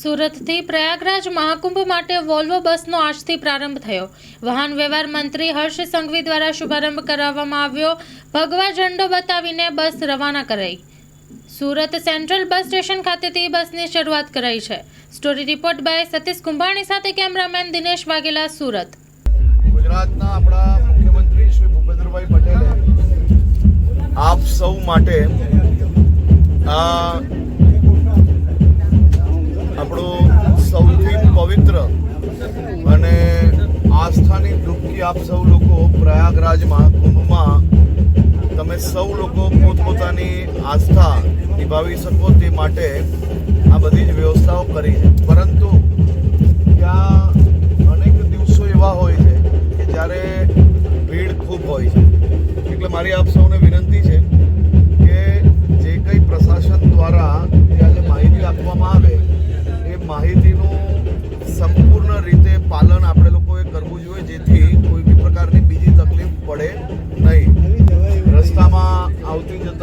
સુરતથી પ્રયાગરાજ મહાકુંભ માટે વોલ્વો બસનો આજથી પ્રારંભ થયો. વાહન વ્યવહાર મંત્રી હર્ષ સંઘવી દ્વારા શુભારંભ કરાવવામાં આવ્યો. ભગવા ઝંડો બતાવીને બસ રવાના કરાઈ. સુરત સેન્ટ્રલ બસ સ્ટેશન ખાતેથી બસની શરૂઆત કરાઈ છે. Story report by Satish Kumbhani સાથે કેમેરામેન દિનેશ વાઘેલા, સુરત. ગુજરાતના આપણા મુખ્યમંત્રી શ્રી ભૂપેન્દ્રભાઈ પટેલે આપ સૌ માટે, આ આસ્થાની ડૂબકી આપ સૌ લોકો પ્રયાગરાજ મહાકુંભમાં તમે સૌ લોકો પોતપોતાની આસ્થા નિભાવી શકો તે માટે આ બધી જ વ્યવસ્થાઓ કરી છે. પરંતુ ત્યાં અનેક દિવસો એવા હોય છે કે જ્યારે ભીડ ખૂબ હોય છે. એટલે મારી આપ સૌને વિનંતી છે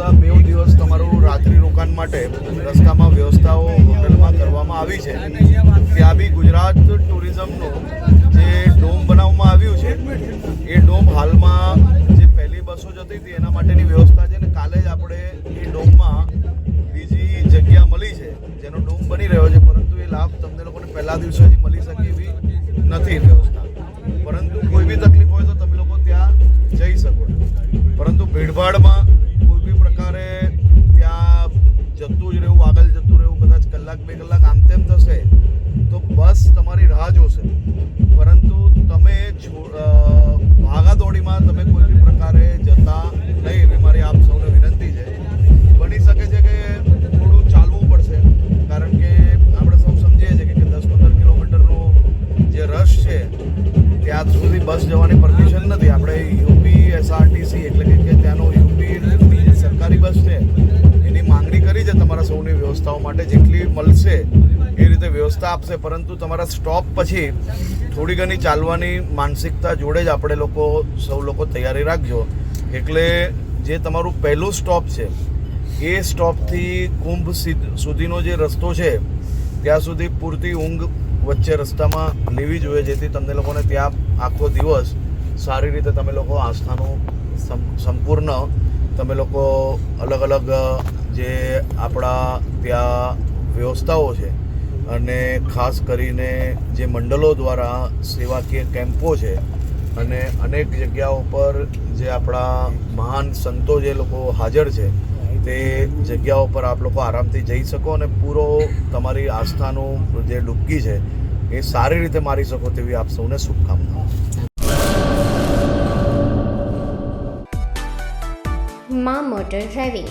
આવતી બે દિવસ તમારું રાત્રિ રોકાણ માટે રસ્તામાં વ્યવસ્થાઓ હોટલમાં કરવામાં આવી છે. ત્યાં બી ગુજરાત ટુરિઝમનું જે ડોમ બનાવવામાં આવ્યું છે, એ ડોમ હાલમાં જે પહેલી બસો જતી હતી એના માટેની વ્યવસ્થા છે ને કાલે જ આપણે એ ડોમમાં બીજી જગ્યા મળી છે, જેનો ડોમ બની રહ્યો છે. પરંતુ એ લાભ તમને લોકોને પહેલા દિવસે કલાક, બે કલાક આમ તેમ થશે, તો બસ તમારી રાહ જોશે. પરંતુ તમે ભાગાદોડીમાં તમે કોઈ બી પ્રકારે જતા નહીં, એવી મારી આપ સૌને વિનંતી છે. બની શકે છે કે થોડું ચાલવું પડશે, કારણ કે આપણે સૌ સમજીએ છીએ કે દસ પંદર કિલોમીટરનો જે રશ છે, ત્યાં સુધી બસ જવાની પરમિશન નથી. આપણે યુપી, એસઆરટીસી એટલે કે ત્યાંનો વ્યવસ્થાઓ માટે જેટલી મળશે એ રીતે વ્યવસ્થા આપશે. પરંતુ તમારા સ્ટોપ પછી થોડી ઘણી ચાલવાની માનસિકતા જોડે જ આપણે લોકો, સૌ લોકો તૈયારી રાખજો. એટલે જે તમારું પહેલું સ્ટોપ છે, એ સ્ટોપથી કુંભ સુધીનો જે રસ્તો છે, ત્યાં સુધી પૂરતી ઊંઘ વચ્ચે રસ્તામાં લેવી જોઈએ, જેથી તમને લોકોને ત્યાં આખો દિવસ સારી રીતે તમે લોકો આસ્થાનું સંપૂર્ણ તમે લોકો અલગ અલગ જે આપણા ત્યાં વ્યવસ્થાઓ છે અને ખાસ કરીને જે મંડળો દ્વારા સેવાકીય કેમ્પો છે અને અનેક જગ્યાઓ પર જે આપણા મહાન સંતો જે લોકો હાજર છે, તે જગ્યાઓ પર આપ લોકો આરામથી જઈ શકો અને પૂરો તમારી આસ્થાનું જે ડૂબકી છે, એ સારી રીતે મારી શકો તેવી આપ સૌને શુભકામનાઓ. મા motor driving